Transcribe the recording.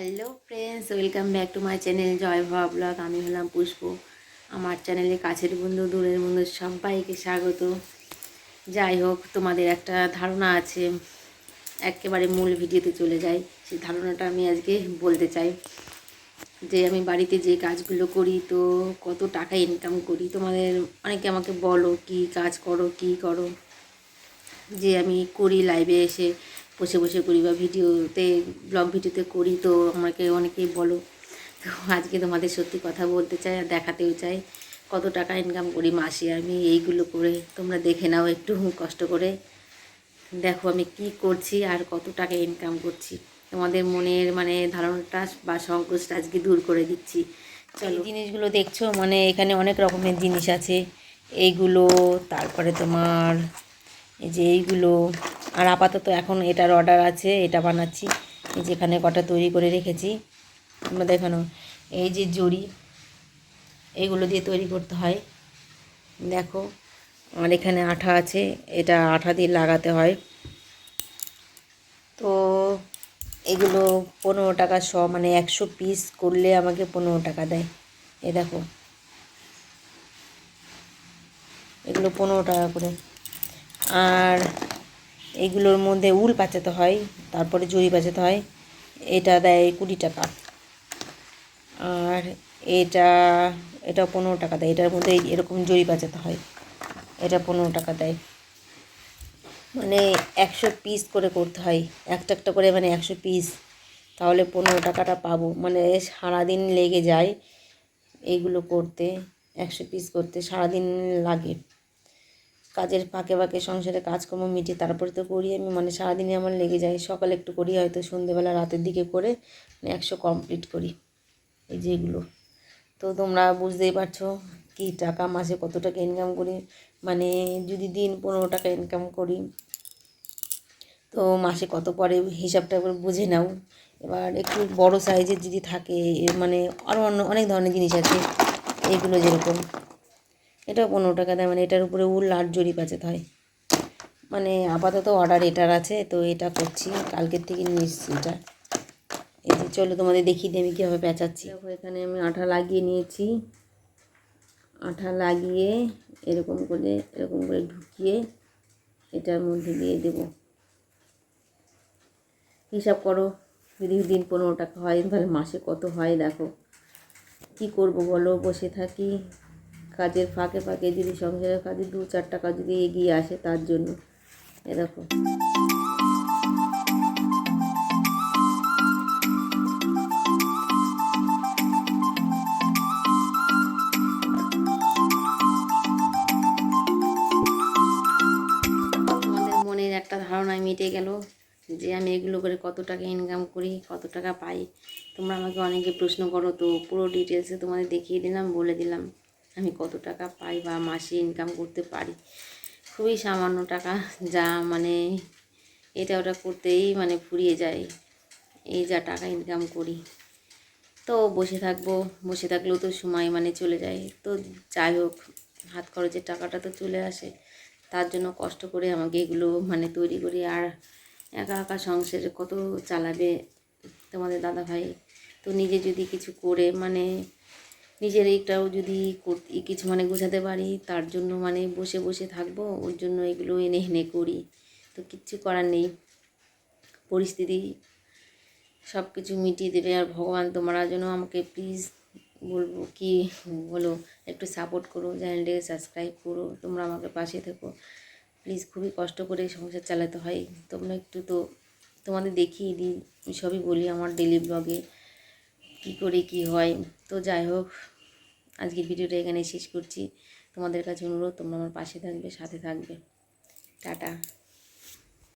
Hello friends welcome back to my channel Joy Bhaba blog আমি হলাম পুষ্প। আমার চ্যানেলে কাছের বন্ধু, দূরের বন্ধু সবাইকে স্বাগত। যাই হোক, তোমাদের একটা ধারণা আছে, একেবারে মূল ভিডিওতে চলে যাই। সেই ধারণাটা আমি আজকে বলতে চাই যে আমি বাড়িতে যে কাজগুলো করি, তো কত টাকা ইনকাম করি, তোমাদের অনেকে আমাকে বলো কি কাজ করো, কি করো। যে আমি করি লাইভে এসে বসে বসে করি বা ভিডিওতে ব্লগ ভিডিওতে করি তো আমাকে অনেকেই বলো তো আজকে তোমাদের সত্যি কথা বলতে চাই আর দেখাতেও চাই কত টাকা ইনকাম করি মাসে আমি এইগুলো করে তোমরা দেখে নাও একটু কষ্ট করে। দেখো আমি কি করছি আর কত টাকা ইনকাম করছি। তোমাদের মনের মানে ধারণাটা বা সংকোচটা আজকে দূর করে দিচ্ছি। চলো। জিনিসগুলো দেখছ মানে এখানে অনেক রকমের জিনিস আছে এইগুলো তারপরে তোমার এই যে এইগুলো। আর আপাতত এখন এটার অর্ডার আছে, এটা বানাচ্ছি। এই যে এখানে কটা তৈরি করে রেখেছি। তোমরা দেখানো এই যে জড়ি, এইগুলো দিয়ে তৈরি করতে হয়। দেখো, আর এখানে আঠা আছে, এটা আঠা দিয়ে লাগাতে হয়। তো এগুলো পনেরো টাকা শ মানে একশো পিস করলে আমাকে পনেরো টাকা দেয়। এ দেখো। এগুলো পনেরো টাকা করে। আর এগুলোর মধ্যে উল পাচাতে হয়, তারপরে জড়ি পাচাতে হয়। এটা দেয় কুড়ি টাকা। আর এটা এটা পনেরো টাকা দেয়। এটার মধ্যে এরকম জড়ি পাচাতে হয়। এটা পনেরো টাকা দেয়। মানে একশো পিস করে করতে হয়। একটা একটা করে মানে একশো পিস তাহলে পনেরো টাকাটা পাবো। মানে সারাদিন লেগে যায়। এইগুলো করতে, একশো পিস করতে সারাদিন লাগে। কাজের ফাঁকে ফাঁকে সংসারে কাজকর্ম মিটিয়ে তারপরে তো করি আমি। মানে সারাদিনই আমার লেগে যায়। সকালে একটু করি, হয়তো সন্ধেবেলা রাতের দিকে করে মানে একশো কমপ্লিট করি। এই যেগুলো তো তোমরা বুঝতেই পারছ কি টাকা মাসে কত টাকা ইনকাম করি। মানে যদি দিন পনেরো টাকা ইনকাম করি, তো মাসে কত পরে হিসাবটা একবার বুঝে নাও। এবার একটু বড় সাইজের যদি থাকে মানে আরও অন্য অনেক ধরনের জিনিস আছে। এইগুলো যেরকম এটাও পনেরো টাকা দেয় মানে এটার উপরে উল আর জরি পাচাতে হয়। মানে আপাতত অর্ডার এটার আছে, তো এটা করছি, কালকের থেকে নিয়ে এসেছি এটা। এই চলো তোমাদের দেখিয়ে দিই আমি কীভাবে পেঁচাচ্ছি। এখানে আমি আঠা লাগিয়ে নিয়েছি। আঠা লাগিয়ে এরকম করে এরকম করে ঢুকিয়ে এটার মধ্যে দিয়ে দেব। হিসাব করো, যদি দিন পনেরো টাকা হয়, তাহলে মাসে কত হয় দেখো। কি করব বলো, বসে থাকি। কাজের ফাঁকে ফাঁকে যদি সংসারের কাজে দু চার টাকা যদি এগিয়ে আসে তার জন্য। এরকম একটা ধারণায় মিটে গেল যে আমি এগুলো করে কত টাকা ইনকাম করি, কত টাকা পাই। তোমরা আমাকে অনেকে প্রশ্ন করো, তো পুরো ডিটেলসে তোমাদের দেখিয়ে দিলাম, বলে দিলাম। আমি কত টাকা পাই বা মাসে ইনকাম করতে পারি? খুবই সামান্য টাকা, যা মানে এটা ওটা করতেই মানে ফুরিয়ে যায়, এই যা টাকা ইনকাম করি। তো বসে থাকব, বসে থাকলেও তো সময় মানে চলে যায়। তো যাই হোক, হাত খরচের টাকাটা তো চলে আসে। তার জন্য কষ্ট করে আমাকে এগুলো মানে তৈরি করি। আর একা একা সংসারে কত চালাবে তোমাদের দাদা ভাই তো নিজে যদি কিছু করে মানে নিজের এইটাও যদি কিছু মানে গোছাতে পারি, তার জন্য মানে বসে বসে থাকব ওর জন্য এগুলো এনে এনে করি। তো কিচ্ছু করার নেই। পরিস্থিতি সব কিছু মিটিয়ে দেবে। আর ভগবান তোমরা যেন আমাকে প্লিজ বলব কি বলো, একটু সাপোর্ট করো চ্যানেলটাকে সাবস্ক্রাইব করো, তোমরা আমাকে পাশে থেকো। প্লিজ খুবই কষ্ট করে সংসার চালাতে হয়। তোমরা একটু তো তোমাদের দেখিয়ে দিই, সবই বলি আমার ডেলি ব্লগে কী করে কি হয়। তো যাই হোক, আজকের ভিডিওটা এখানে শেষ করছি। তোমাদের কাছে অনুরোধ, তোমরা আমার পাশে থাকবে, সাথে থাকবে। টাটা।